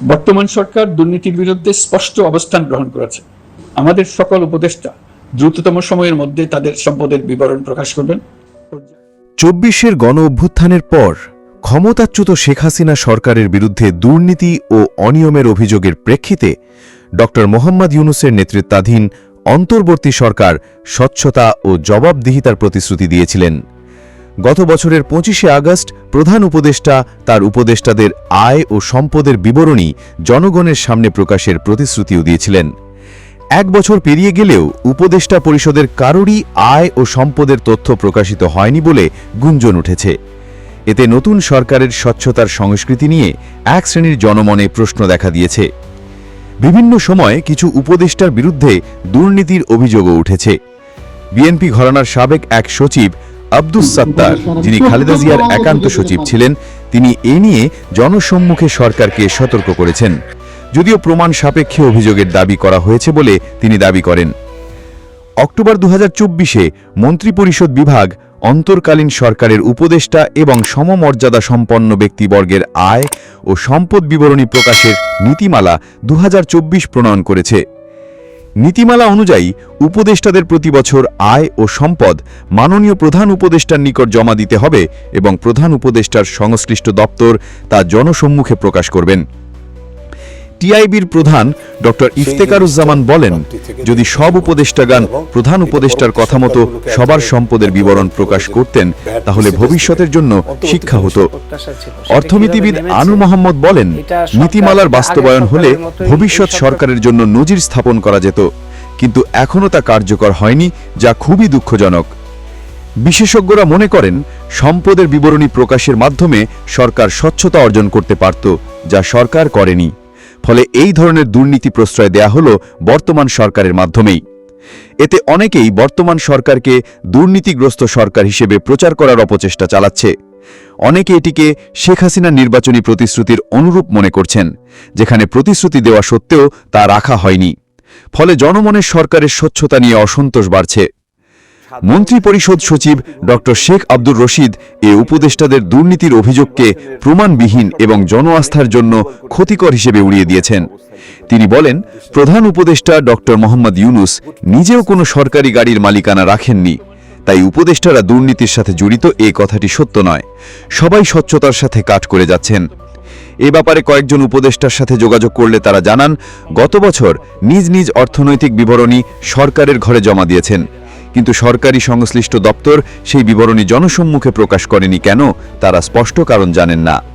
বর্তমান সরকার দুর্নীতির বিরুদ্ধে স্পষ্ট অবস্থান গ্রহণ করেছে। আমাদের সকল উপদেষ্টা দ্রুততম সময়ের মধ্যে তাদের সম্পদের বিবরণ প্রকাশ করবেন। চব্বিশের গণ অভ্যুত্থানের পর ক্ষমতাচ্যুত শেখ হাসিনা সরকারের বিরুদ্ধে দুর্নীতি ও অনিয়মের অভিযোগের প্রেক্ষিতে ড. মোহাম্মদ ইউনুসের নেতৃত্বাধীন অন্তর্বর্তী সরকার স্বচ্ছতা ও জবাবদিহিতার প্রতিশ্রুতি দিয়েছিলেন। গত বছরের পঁচিশে আগস্ট প্রধান উপদেষ্টা, তার উপদেষ্টাদের আয় ও সম্পদের বিবরণী জনগণের সামনে প্রকাশের প্রতিশ্রুতিও দিয়েছিলেন। এক বছর পেরিয়ে গেলেও উপদেষ্টা পরিষদের কারোরই আয় ও সম্পদের তথ্য প্রকাশিত হয়নি বলে গুঞ্জন উঠেছে। এতে নতুন সরকারের স্বচ্ছতার সংস্কৃতি নিয়ে এক শ্রেণির জনমনে প্রশ্ন দেখা দিয়েছে। বিভিন্ন সময়ে কিছু উপদেষ্টার বিরুদ্ধে দুর্নীতির অভিযোগও উঠেছে। বিএনপি ঘরানার সাবেক এক সচিব আব্দুস সাত্তার, যিনি খালেদা জিয়ার একান্ত সচিব ছিলেন, তিনি এ নিয়ে জনসম্মুখে সরকারকে সতর্ক করেছেন। যদিও প্রমাণ সাপেক্ষে অভিযোগের দাবি করা হয়েছে বলে তিনি দাবি করেন। অক্টোবর দু হাজার চব্বিশে মন্ত্রিপরিষদ বিভাগ অন্তর্কালীন সরকারের উপদেষ্টা এবং সমমর্যাদা সম্পন্ন ব্যক্তিবর্গের আয় ও সম্পদ বিবরণী প্রকাশের নীতিমালা দু হাজার চব্বিশ প্রণয়ন করেছে। নীতিমালা অনুযায়ী উপদেষ্টাদের প্রতি বছর আয় ও সম্পদ মাননীয় প্রধান উপদেষ্টার নিকট জমা দিতে হবে এবং প্রধান উপদেষ্টার সংশ্লিষ্ট দপ্তর তা জনসম্মুখে প্রকাশ করবেন। টিআইবির প্রধান ড. ইফতেকারুজ্জামান বলেন যদি সব উপদেষ্টাগান প্রধান উপদেষ্টার কথা মতো সবার সম্পদের বিবরণ প্রকাশ করতেন তাহলে ভবিষ্যতের জন্য শিক্ষা হতো। অর্থনীতিবিদ আনু মোহাম্মদ বলেন নীতিমালার বাস্তবায়ন হলে ভবিষ্যৎ সরকারের জন্য নজির স্থাপন করা যেত কিন্তু এখনও তা কার্যকর হয়নি যা খুবই দুঃখজনক। বিশেষজ্ঞরা মনে করেন সম্পদের বিবরণী প্রকাশের মাধ্যমে সরকার স্বচ্ছতা অর্জন করতে পারত যা সরকার করেনি। ফলে এই ধরনের দুর্নীতি প্রশ্রয় দেয়া হল বর্তমান সরকারের মাধ্যমেই। এতে অনেকেই বর্তমান সরকারকে দুর্নীতিগ্রস্ত সরকার হিসেবে প্রচার করার অপচেষ্টা চালাচ্ছে। অনেকে এটিকে শেখ হাসিনার নির্বাচনী প্রতিশ্রুতির অনুরূপ মনে করছেন, যেখানে প্রতিশ্রুতি দেওয়া সত্ত্বেও তা রাখা হয়নি। ফলে জনমনের সরকারের স্বচ্ছতা নিয়ে অসন্তোষ বাড়ছে। মন্ত্রী পরিষদ সচিব ড শেখ আব্দুর রশিদ এ উপদেষ্টাদের দুর্নীতির অভিযোগকে প্রমাণবিহীন এবং জনআস্থার জন্য ক্ষতিকর হিসেবে উড়িয়ে দিয়েছেন। তিনি বলেন, প্রধান উপদেষ্টা ড মোহাম্মদ ইউনুস নিজেও কোনো সরকারি গাড়ির মালিকানা রাখেননি। তাই উপদেষ্টারা দুর্নীতির সাথে জড়িত এ কথাটি সত্য নয়। সবাই স্বচ্ছতার সাথে কাজ করে যাচ্ছেন। এ ব্যাপারে কয়েকজন উপদেষ্টার সাথে যোগাযোগ করলে তারা জানান, গত বছর নিজ নিজ অর্থনৈতিক বিবরণী সরকারের ঘরে জমা দিয়েছেন। কিন্তু সরকারি সংশ্লিষ্ট দপ্তর সেই বিবরণী জনসম্মুখে প্রকাশ করেনি কেন, তারা স্পষ্ট কারণ জানেন না।